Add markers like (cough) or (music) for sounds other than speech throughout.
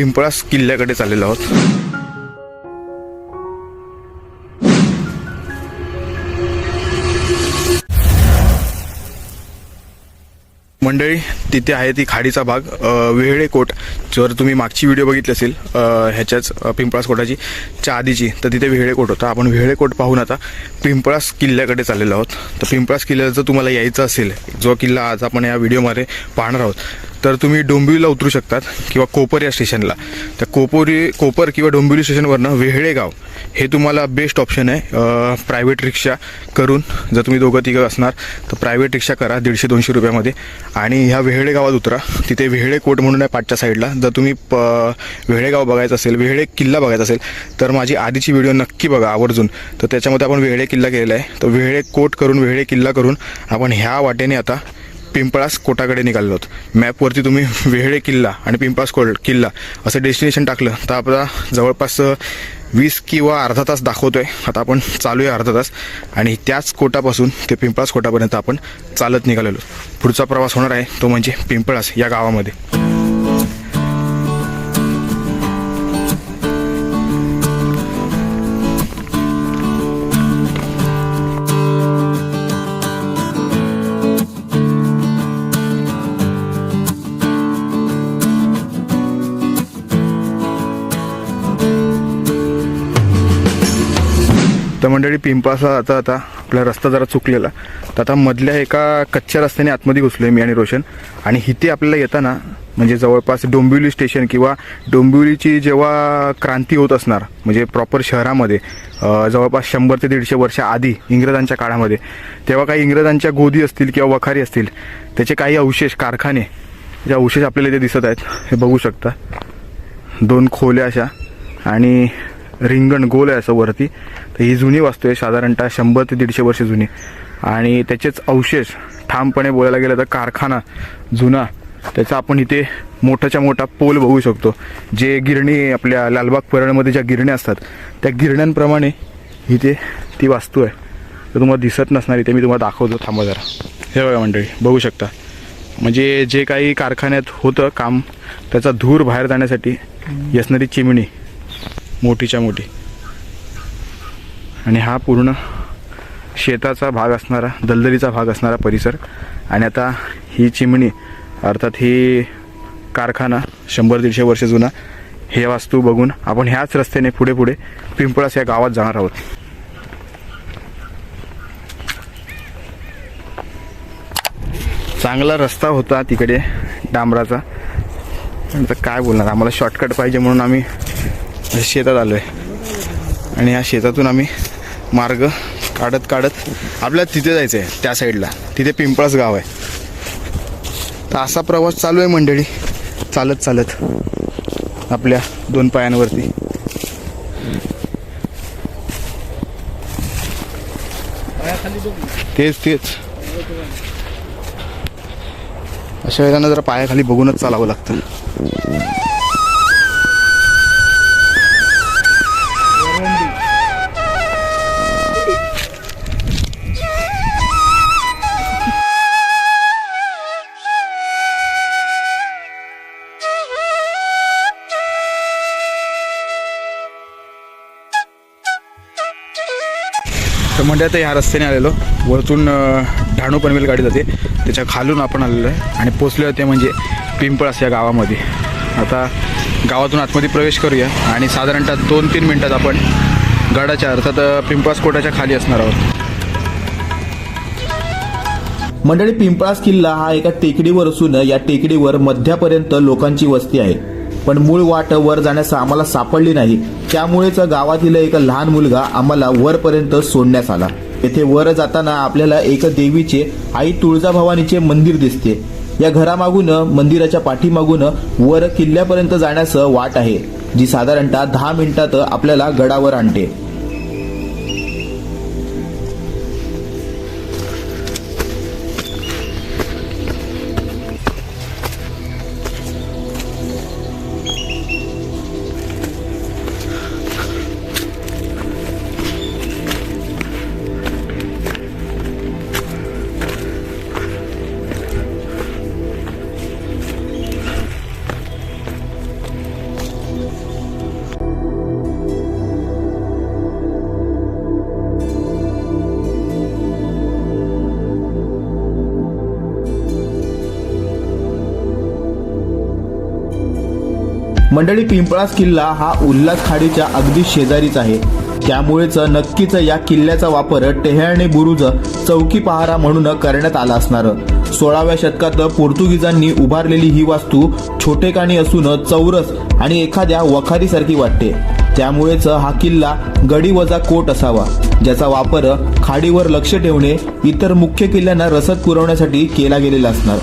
पिंपळास किल्ल्याकडे चाललेलो आहोत. मंडळी तिथे आहे ती खाडीचा भाग वेहळे कोट. जर तुम्ही मागची व्हिडिओ बघितली असेल ह्याच्याच पिंपळास कोटाची च्या आधीची तर तिथे वेहळे कोट होता. आपण वेहळे कोट पाहून आता पिंपळास किल्ल्याकडे चाललेलो आहोत. तर पिंपळास किल्ल्याला जर तुम्हाला यायचं असेल जो किल्ला आज आपण या व्हिडिओमध्ये पाहणार आहोत तर तुम्ही डोंबिवलीला उतरू शकतात किंवा कोपर या स्टेशनला. तर कोपोरी कोपर किंवा डोंबिवली स्टेशनवरनं वेहळेगाव हे तुम्हाला बेस्ट ऑप्शन आहे. प्रायव्हेट रिक्षा करून जर तुम्ही दोघं तिघं असणार तर प्रायव्हेट रिक्षा करा दीडशे दोनशे रुपयामध्ये. आणि ह्या वेहळे गावात उतरा. तिथे वेहळे कोट म्हणून आहे पाठच्या साईडला जर तुम्ही प वेहळेगाव बघायचं असेल वेहळे किल्ला बघायचा असेल तर माझी आधीची व्हिडिओ नक्की बघा आवर्जून. तर त्याच्यामध्ये आपण वेहळे किल्ला केलेला आहे. तर वेहळे कोट करून वेहळे किल्ला करून आपण ह्या वाटेने आता पिंपळास कोटाकडे निघालो आहोत मॅपवरती तुम्ही (laughs) वेहळे किल्ला आणि पिंपळास कोट किल्ला असं डेस्टिनेशन टाकलं. तर आपला जवळपास वीस किंवा अर्धा तास दाखवतोय. आता आपण चालू आहे अर्धा तास. आणि त्याच कोटापासून ते पिंपळास कोटापर्यंत आपण चालत निघालेलो. पुढचा प्रवास होणार आहे तो म्हणजे पिंपळास या गावामध्ये. तर मंडळी पिंपासा आता आता आपला रस्ता जरा चुकलेला. तर आता मधल्या एका कच्च्या रस्त्याने आतमध्ये घुसलो आहे मी आणि रोशन. आणि इथे आपल्याला येताना म्हणजे जवळपास डोंबिवली स्टेशन किंवा डोंबिवलीची जेव्हा क्रांती होत असणार म्हणजे प्रॉपर शहरामध्ये जवळपास शंभर ते दीडशे वर्ष आधी इंग्रजांच्या काळामध्ये तेव्हा काही इंग्रजांच्या गोदी असतील किंवा वखारी असतील त्याचे काही अवशेष कारखाने जे अवशेष आपल्याला इथे दिसत आहेत हे बघू शकता. दोन खोल्या अशा आणि रिंगण गोल आहे असं वरती. तर ही जुनी वास्तू आहे साधारणतः शंभर ते दीडशे वर्ष जुनी. आणि त्याचेच अवशेष ठामपणे बोलायला गेलं तर कारखाना जुना. त्याचा आपण इथे मोठाच्या मोठा पोल बघू शकतो. जे गिरणी आपल्या लालबाग परळमध्ये ज्या गिरण्या असतात त्या गिरण्यांप्रमाणे इथे ती वास्तू आहे. तर तुम्हाला दिसत नसणार इथे मी तुम्हाला दाखवतो थांबा जरा. हे बघा मंडळी बघू शकता. म्हणजे जे काही कारखान्यात होतं काम त्याचा धूर बाहेर जाण्यासाठी असणारी चिमणी मोठीच्या मोठी. आणि हा पूर्ण शेताचा भाग असणारा दलदलीचा भाग असणारा परिसर. आणि आता ही चिमणी अर्थात ही कारखाना शंभर दीडशे वर्ष जुना हे वास्तू बघून आपण ह्याच रस्त्याने पुढे पुढे पिंपळास या गावात जाणार आहोत. चांगला रस्ता होता तिकडे डांबराचा. काय बोलणार आम्हाला शॉर्टकट पाहिजे म्हणून आम्ही शेतात आलो आहे आणि या शेतातून आम्ही मार्ग काढत काढत आपल्याला तिथे जायचं आहे त्या साईडला. तिथे पिंपळस गाव आहे. तर असा प्रवास चालू आहे मंडळी. चालत चालत आपल्या दोन पायांवरती. तेच तेच. अशा वेळेला जरा पायाखाली बघूनच चालावं लागतं. तर म्हणजे आता ह्या रस्त्याने आलेलो. वरतून अं, ढाणू पनवेल गाडी जाते. त्याच्या खालून आपण आलेलो आहे. आणि पोचले ते म्हणजे पिंपळास या गावामध्ये. आता गावातून आतमध्ये प्रवेश करूया. आणि साधारणतः दोन तीन मिनटात आपण गडाच्या अर्थात अं, पिंपळास कोटाच्या खाली असणार आहोत. मंडळी पिंपळास किल्ला हा एका टेकडीवर असून या टेकडीवर मध्यापर्यंत लोकांची वस्ती आहे. पण मूळ वाट वर जाण्यास आम्हाला सापडली नाही. त्यामुळेच गावातील एक लहान मुलगा आम्हाला वरपर्यंत सोडण्यास आला. येथे वर जाताना आपल्याला एक देवीचे आई तुळजाभवानीचे मंदिर दिसते. या घरामागून मंदिराच्या पाठीमागून वर किल्ल्यापर्यंत जाण्यास वाट आहे जी साधारणतः दहा मिनिटात आपल्याला गडावर आणते. मंडळी पिंपळास किल्ला हा उल्हास खाडीच्या अगदी शेजारीच आहे. त्यामुळेच नक्कीच या किल्ल्याचा वापर टेहळणे बुरुज चौकी पहारा म्हणून करण्यात आला असणार. सोळाव्या शतकात पोर्तुगीजांनी उभारलेली ही वास्तू छोटेकाणी असून चौरस आणि एखाद्या वखारीसारखी वाटते. त्यामुळेच हा किल्ला गडी वजा कोट असावा. ज्याचा वापर खाडीवर लक्ष ठेवणे इतर मुख्य किल्ल्यांना रसद पुरवण्यासाठी केला गेलेला असणार.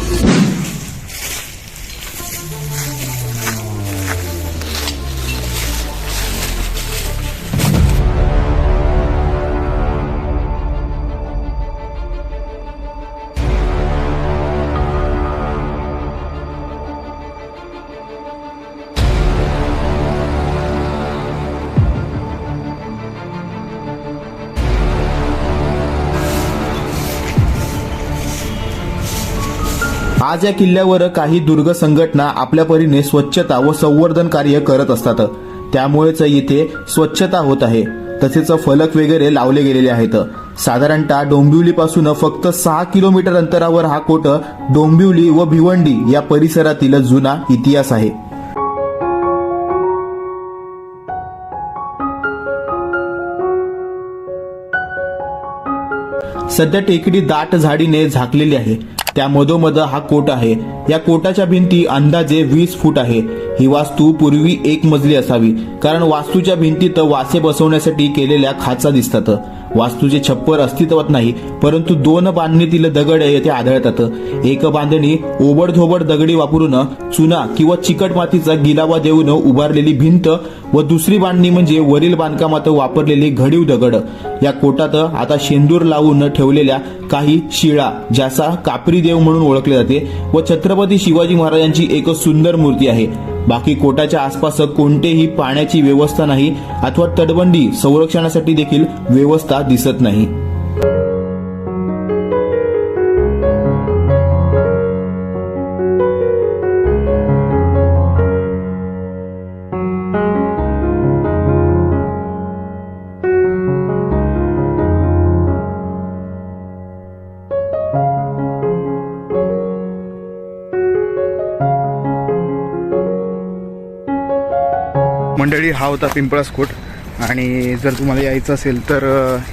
आज या किल्ल्यावर काही दुर्ग संघटना आपल्या परीने स्वच्छता व संवर्धन कार्य करत असतात. त्यामुळेच इथे स्वच्छता होत आहे. तसेच फलक वगैरे लावले गेलेले आहेत. साधारणतः डोंबिवली पासून फक्त सहा किलोमीटर अंतरावर हा कोट डोंबिवली व भिवंडी या परिसरातील जुना इतिहास आहे. सध्या टेकडी दाट झाडीने झाकलेली आहे. त्या मधोमध हा कोट आहे. या कोटाच्या भिंती अंदाजे वीस फूट आहे. ही वास्तू पूर्वी एक मजली असावी कारण वास्तूच्या भिंतीत वासे बसवण्यासाठी केलेल्या खाचा दिसतात. वास्तूचे छप्पर अस्तित्वात नाही परंतु दोन बांधणीतील दगड येथे आढळतात. एक बांधणी ओबडधोबड दगडी वापरून चुना किंवा चिकट मातीचा गिलावा देऊन उभारलेली भिंत व दुसरी बांधणी म्हणजे वरील बांधकामात वापरलेली घडीव दगड. या कोटात आता शेंदूर लावून ठेवलेल्या काही शिळा ज्याचा कापरी देव म्हणून ओळखले जाते व छत्रपती शिवाजी महाराजांची एक सुंदर मूर्ती आहे. बाकी कोटाच्या आसपास कोणतेही पाण्याची व्यवस्था नाही अथवा तटबंदी संरक्षणासाठी देखील व्यवस्था दिसत नाही. मंडळी हा होता पिंपळास कोट आणि जर तुम्हाला यायचं असेल तर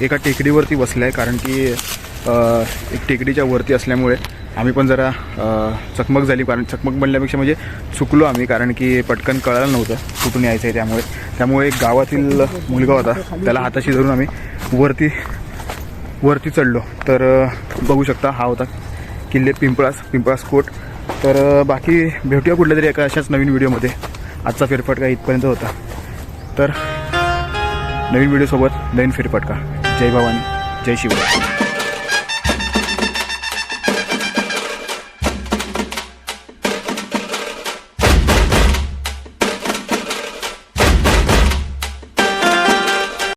एका टेकडीवरती बसलं आहे कारण की एक टेकडीच्या वरती असल्यामुळे आम्ही पण जरा चकमक झाली. कारण चकमक बनल्यापेक्षा म्हणजे चुकलो आम्ही कारण की पटकन कळालं नव्हतं कुठून यायचं आहे त्यामुळे. त्यामुळे एक गावातील मुलगा होता त्याला हाताशी धरून आम्ही वरती वरती चढलो. तर बघू शकता हा होता किल्ले पिंपळास पिंपळास कोट. तर बाकी भेटूया कुठल्या तरी एका अशाच नवीन व्हिडिओमध्ये. आजचा फेरफटका इथपर्यंत होता. तर नवीन व्हिडिओसोबत नवीन फेरफटका. जय भवानी. जय शिवराय